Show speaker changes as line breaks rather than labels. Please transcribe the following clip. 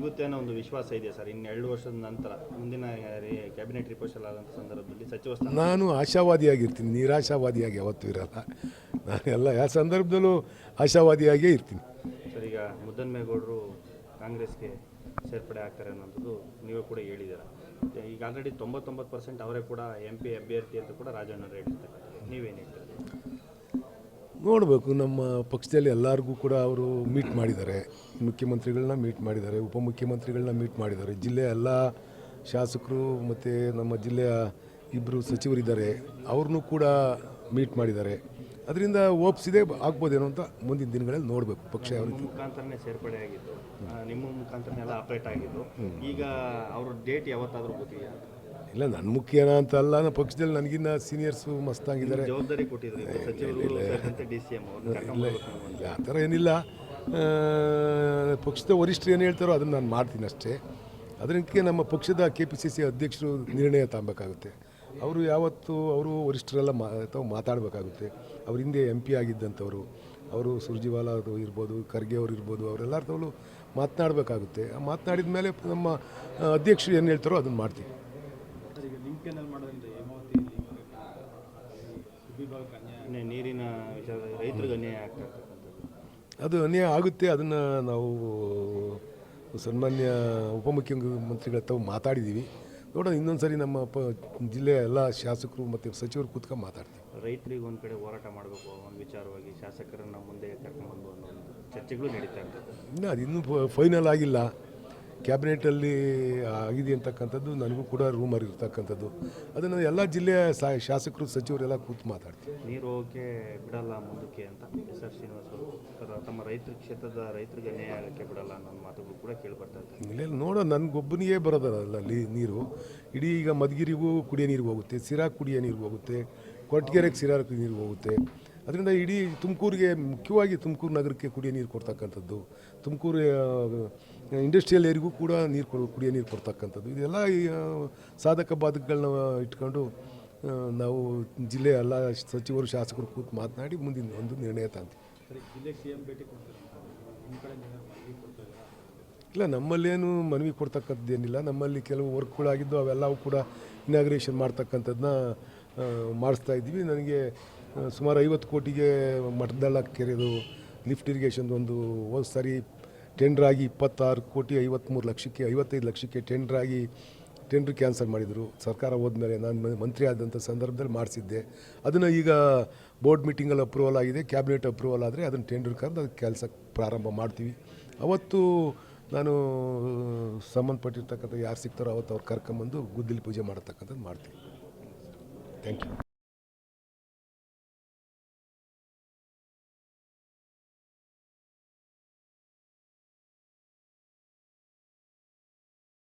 ಸಿಗುತ್ತೆ ಅನ್ನೋ ಒಂದು ವಿಶ್ವಾಸ ಇದೆ ಸರ್? ಇನ್ನು ಎರಡು ವರ್ಷದ ನಂತರ ಮುಂದಿನ ಕ್ಯಾಬಿನೆಟ್ ರಿಪೋರ್ಷಲ್ ಆದಂಥ ಸಂದರ್ಭದಲ್ಲಿ ಸಚಿವ ಸ್ಥಾನ
ನಾನು ಆಶಾವಾದಿಯಾಗಿರ್ತೀನಿ ನಿರಾಶಾವಾದಿಯಾಗಿ ಯಾವತ್ತೂ ಇರಲ್ಲ. ನಾನು ಎಲ್ಲ ಯಾವ ಸಂದರ್ಭದಲ್ಲೂ ಆಶಾವಾದಿಯಾಗೇ ಇರ್ತೀನಿ.
ಸರ್ ಈಗ ಮುದ್ದನ್ಮೇಗೌಡರು ಕಾಂಗ್ರೆಸ್ಗೆ ಸೇರ್ಪಡೆ ಆಗ್ತಾರೆ ಅನ್ನೋದು ನೀವು ಕೂಡ ಹೇಳಿದ್ದೀರ. ಈಗ ಆಲ್ರೆಡಿ ತೊಂಬತ್ತೊಂಬತ್ತು ಪರ್ಸೆಂಟ್ ಅವರೇ ಕೂಡ ಎಂ ಪಿ ಅಭ್ಯರ್ಥಿ ಅಂತ ಕೂಡ ರಾಜಣ್ಣರು ಹೇಳಿರ್ತಾರೆ. ನೀವೇನು ಹೇಳ್ತೀರಿ?
ನೋಡಬೇಕು ನಮ್ಮ ಪಕ್ಷದಲ್ಲಿ ಎಲ್ಲರಿಗೂ ಕೂಡ ಅವರು ಮೀಟ್ ಮಾಡಿದ್ದಾರೆ. ಮುಖ್ಯಮಂತ್ರಿಗಳನ್ನ ಮೀಟ್ ಮಾಡಿದ್ದಾರೆ ಉಪಮುಖ್ಯಮಂತ್ರಿಗಳನ್ನ ಮೀಟ್ ಮಾಡಿದ್ದಾರೆ. ಜಿಲ್ಲೆಯ ಎಲ್ಲ ಶಾಸಕರು ಮತ್ತು ನಮ್ಮ ಜಿಲ್ಲೆಯ ಇಬ್ಬರು ಸಚಿವರಿದ್ದಾರೆ ಅವ್ರನ್ನೂ ಕೂಡ ಮೀಟ್ ಮಾಡಿದ್ದಾರೆ. ಅದರಿಂದ ಓಪ್ಸಿದೆ ಆಗ್ಬೋದೇನೋ ಅಂತ ಮುಂದಿನ ದಿನಗಳಲ್ಲಿ ನೋಡಬೇಕು ಪಕ್ಷ ಯಾವ ರೀತಿ.
ಮುಖಾಂತರನೇ ಸೇರ್ಪಡೆ ಆಗಿದ್ದು ನಿಮ್ಮ ಮುಖಾಂತರನೇ ಎಲ್ಲ ಆಪ್ರೇಟ್ ಆಗಿದ್ದು ಈಗ ಅವ್ರ ಡೇಟ್ ಯಾವತ್ತಾದರೂ ಗೊತ್ತಿದೆಯಾ?
ಇಲ್ಲ ನನ್ನ ಮುಖ್ಯನ ಅಂತ ಅಲ್ಲ ನಮ್ಮ ಪಕ್ಷದಲ್ಲಿ ನನಗಿನ್ನ ಸೀನಿಯರ್ಸು ಮಸ್ತಾಗಿದ್ದಾರೆ.
ಜವಾಬ್ದಾರಿ
ಇಲ್ಲ ಆ ಥರ ಏನಿಲ್ಲ. ಪಕ್ಷದ ವರಿಷ್ಠರು ಏನು ಹೇಳ್ತಾರೋ ಅದನ್ನು ನಾನು ಮಾಡ್ತೀನಿ ಅಷ್ಟೇ. ಅದಕ್ಕೆ ನಮ್ಮ ಪಕ್ಷದ ಕೆ ಪಿ ಸಿ ಸಿ ಅಧ್ಯಕ್ಷರು ನಿರ್ಣಯ ತಗೊಬೇಕಾಗುತ್ತೆ. ಅವರು ಯಾವತ್ತು ಅವರು ವರಿಷ್ಠರೆಲ್ಲ ಮಾ ತಾವು ಮಾತಾಡಬೇಕಾಗುತ್ತೆ. ಅವ್ರ ಹಿಂದೆ ಎಂ ಪಿ ಆಗಿದ್ದಂಥವ್ರು ಅವರು ಸುರ್ಜಿವಾಲ ಅದು ಇರ್ಬೋದು ಖರ್ಗೆ ಅವರು ಇರ್ಬೋದು ಅವರೆಲ್ಲರ ಮಾತನಾಡಬೇಕಾಗುತ್ತೆ. ಮಾತನಾಡಿದ ಮೇಲೆ ನಮ್ಮ ಅಧ್ಯಕ್ಷರು ಏನು ಹೇಳ್ತಾರೋ ಅದನ್ನು ಮಾಡ್ತೀವಿ.
ನೀರಿನ ವಿಚಾರ ರೈತರಿಗೆ ಅನ್ಯಾಯ ಆಗ್ತಾ
ಅದು ಅನ್ಯಾಯ ಆಗುತ್ತೆ ಅದನ್ನು ನಾವು ಸನ್ಮಾನ್ಯ ಉಪಮುಖ್ಯಮಂತ್ರಿಗಳ ತಾವು ಮಾತಾಡಿದ್ದೀವಿ ನೋಡೋಣ ಇನ್ನೊಂದು ಸರಿ ನಮ್ಮ ಪ ಜಿಲ್ಲೆಯ ಎಲ್ಲ ಶಾಸಕರು ಮತ್ತು ಸಚಿವರು ಕೂತ್ಕೊಂಡು ಮಾತಾಡ್ತೀವಿ.
ರೈತರಿಗೆ ಒಂದು ಕಡೆ ಹೋರಾಟ ಮಾಡಬೇಕು ಒಂದು ವಿಚಾರವಾಗಿ ಶಾಸಕರನ್ನ ಮುಂದೆ ಕರ್ಕೊಂಡ್ಬಂದು ಅನ್ನೋ ಚರ್ಚೆಗಳು ನಡೀತಾ ಇರ್ತದೆ
ಇನ್ನು ಅದು ಇನ್ನೂ ಫೈನಲ್ ಆಗಿಲ್ಲ. ಕ್ಯಾಬಿನೆಟಲ್ಲಿ ಆಗಿದೆ ಅಂತಕ್ಕಂಥದ್ದು ನನಗೂ ಕೂಡ ರೂಮರ್ ಇರ್ತಕ್ಕಂಥದ್ದು. ಅದನ್ನು ಎಲ್ಲ ಜಿಲ್ಲೆಯ ಶಾಸಕರು ಸಚಿವರೆಲ್ಲ ಕೂತು ಮಾತಾಡ್ತೀವಿ
ನೀರು ಹೋಗಕ್ಕೆ ಬಿಡಲ್ಲ ಮುಂದಕ್ಕೆ ಅಂತ ಎಸ್ ಆರ್ ಶ್ರೀನಿವಾಸ್ ತಮ್ಮ ರೈತರ ಕ್ಷೇತ್ರದ ರೈತರಿಗೆ ಅನ್ಯಾಯ ಆಗಕ್ಕೆ ಬಿಡಲ್ಲ ಅನ್ನೋ ಮಾತುಗಳು ಕೂಡ ಕೇಳಿ ಬರ್ತಾ ಇರ್ತದೆ
ಇಲ್ಲ ನೋಡೋ ನನಗೊಬ್ಬನಿಗೆ ಬರೋದಲ್ಲ ಅಲ್ಲಿ ನೀರು. ಇಡೀ ಈಗ ಮಧುಗಿರಿಗೂ ಕುಡಿಯೋ ನೀರು ಹೋಗುತ್ತೆ ಸಿರಾ ಕುಡಿಯೋ ನೀರು ಹೋಗುತ್ತೆ ಕೊಟ್ಟಿಗೆರೆಗೆ ಸಿರಾ ನೀರು ಹೋಗುತ್ತೆ. ಅದರಿಂದ ಇಡೀ ತುಮಕೂರಿಗೆ ಮುಖ್ಯವಾಗಿ ತುಮಕೂರು ನಗರಕ್ಕೆ ಕುಡಿಯೋ ನೀರು ಕೊಡ್ತಕ್ಕಂಥದ್ದು ತುಮಕೂರು ಇಂಡಸ್ಟ್ರಿಯಲ್ ಏರಿಗೂ ಕೂಡ ನೀರು ಕೊಡು ಕುಡಿಯೋ ನೀರು ಕೊಡ್ತಕ್ಕಂಥದ್ದು. ಇದೆಲ್ಲ ಈ, ಸಾಧಕ ಬಾಧಕಗಳನ್ನ ಇಟ್ಕೊಂಡು ನಾವು ಜಿಲ್ಲೆಯ ಎಲ್ಲ ಸಚಿವರು ಶಾಸಕರು ಕೂತು ಮಾತನಾಡಿ ಮುಂದಿನ ಒಂದು ನಿರ್ಣಯ ತಾಂತೀವಿ ಇಲ್ಲ ನಮ್ಮಲ್ಲೇನು ಮನವಿ ಕೊಡ್ತಕ್ಕಂಥದ್ದೇನಿಲ್ಲ. ನಮ್ಮಲ್ಲಿ ಕೆಲವು ವರ್ಕ್ಗಳಾಗಿದ್ದು ಅವೆಲ್ಲವೂ ಕೂಡ ಇನಾಗ್ರೇಷನ್ ಮಾಡ್ತಕ್ಕಂಥದ್ದನ್ನ ಮಾಡಿಸ್ತಾ ಇದ್ದೀವಿ. ನನಗೆ ಸುಮಾರು ಐವತ್ತು ಕೋಟಿಗೆ ಮಠದಳ್ಳ ಕೆರೆದು ಲಿಫ್ಟ್ ಇರಿಗೇಷನ್ ಒಂದು ಹೋದ ಸಾರಿ ಟೆಂಡ್ರ್ ಆಗಿ ಇಪ್ಪತ್ತಾರು ಕೋಟಿ ಐವತ್ತ್ಮೂರು ಲಕ್ಷಕ್ಕೆ, ಐವತ್ತೈದು ಲಕ್ಷಕ್ಕೆ ಟೆಂಡ್ರ್ ಆಗಿ ಟೆಂಡ್ರ್ ಕ್ಯಾನ್ಸಲ್ ಮಾಡಿದರು. ಸರ್ಕಾರ ಹೋದ್ಮೇಲೆ ನಾನು ಮಂತ್ರಿ ಆದಂಥ ಸಂದರ್ಭದಲ್ಲಿ ಮಾಡಿಸಿದ್ದೆ. ಅದನ್ನು ಈಗ ಬೋರ್ಡ್ ಮೀಟಿಂಗಲ್ಲಿ ಅಪ್ರೂವಲ್ ಆಗಿದೆ ಕ್ಯಾಬಿನೆಟ್ ಅಪ್ರೂವಲ್ ಆದರೆ ಅದನ್ನು ಟೆಂಡರ್ ಕರೆದು ಅದಕ್ಕೆ ಕೆಲಸ ಪ್ರಾರಂಭ ಮಾಡ್ತೀವಿ. ಅವತ್ತು ನಾನು ಸಂಬಂಧಪಟ್ಟಿರ್ತಕ್ಕಂಥ ಯಾರು ಸಿಗ್ತಾರೋ ಅವತ್ತು ಅವ್ರು ಕರ್ಕೊಂಬಂದು ಗುದ್ದಲಿ ಪೂಜೆ ಮಾಡತಕ್ಕಂಥದ್ದು ಮಾಡ್ತೀವಿ. Thank you